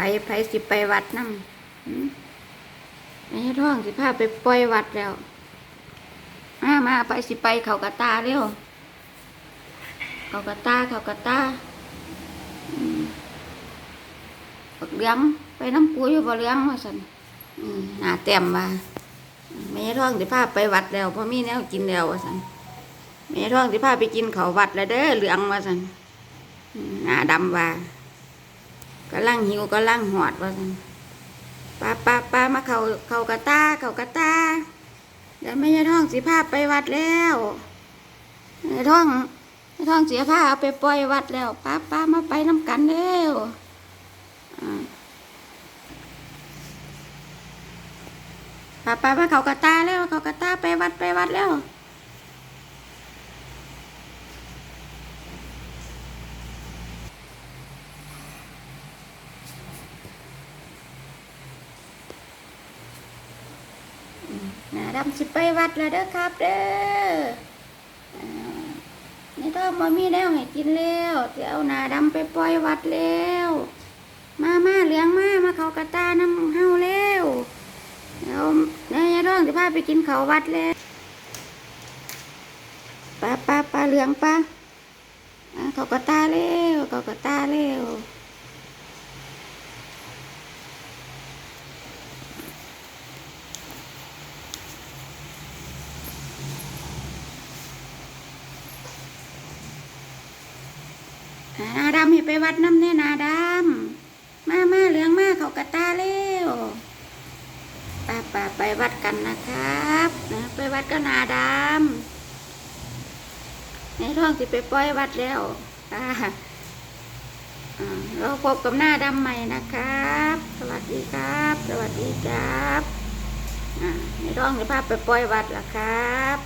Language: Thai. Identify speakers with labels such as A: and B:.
A: ไปไปสิไปวัดน้ำหืมแม่ท้องสิพาไปปล่อยวัดแล้ว มามาไปสิไปเขากระตาเร็วเขากระตาเขากระตาอืมบักเลี้ยงไปน้ำปูอยู่บ่เลี้ยงว่าสันหนาเต็มว่าแม่ท้องสิพาไปวัดแล้วเพราะมีแนวกินแล้วว่าสันแม่ท้องสิพาไปกินเขาวัดแล้วเด้อเหลืองว่าสันหนาดำว่า กำลังหิวกำลังหอดว่าสันป้าป้าป้ามาเขาเขากระตาเขากระตาเดี๋ยวแม่ยายท้องสิพาไปวัดแล้วแม่ท้องไม่ท้องเสียผ้าเอาไปปล่อยวัดแล้วป้าป้ามาไปน้ำกันเร็วป้าป้ามาเขากระตาแล้วเขากระตาไปวัดไปวัดแล้ว นาดำสิไปวัดแล้วเด้อครับเด้อในท้องบ่มีแล้วให้กินแล้วจะเอาหนาดำไปปล่อยวัดแล้ว มามาเลี้ยงมามาเขากระตาน้ำเฮาแล้วเดี๋ยวในท้องจะพาไปกินเขาวัดแล้วปลาปลาปลาเหลืองปลาอ่าเขากระตาแล้วเขากระตาแล้ว อานาดำให้ไปวัดน้ำเนี่ยนาดำมามาเหลืองมาเขากระตาแล้วป้าป้าไปวัดกันนะครับนะไปวัดก็นาดำในท้องสิไปปล่อยวัดแล้วอ่าเราพบกับหน้าดำใหม่นะครับ สวัสดีครับ สวัสดีครับในท้องจะพาไปปล่อยวัดละครับ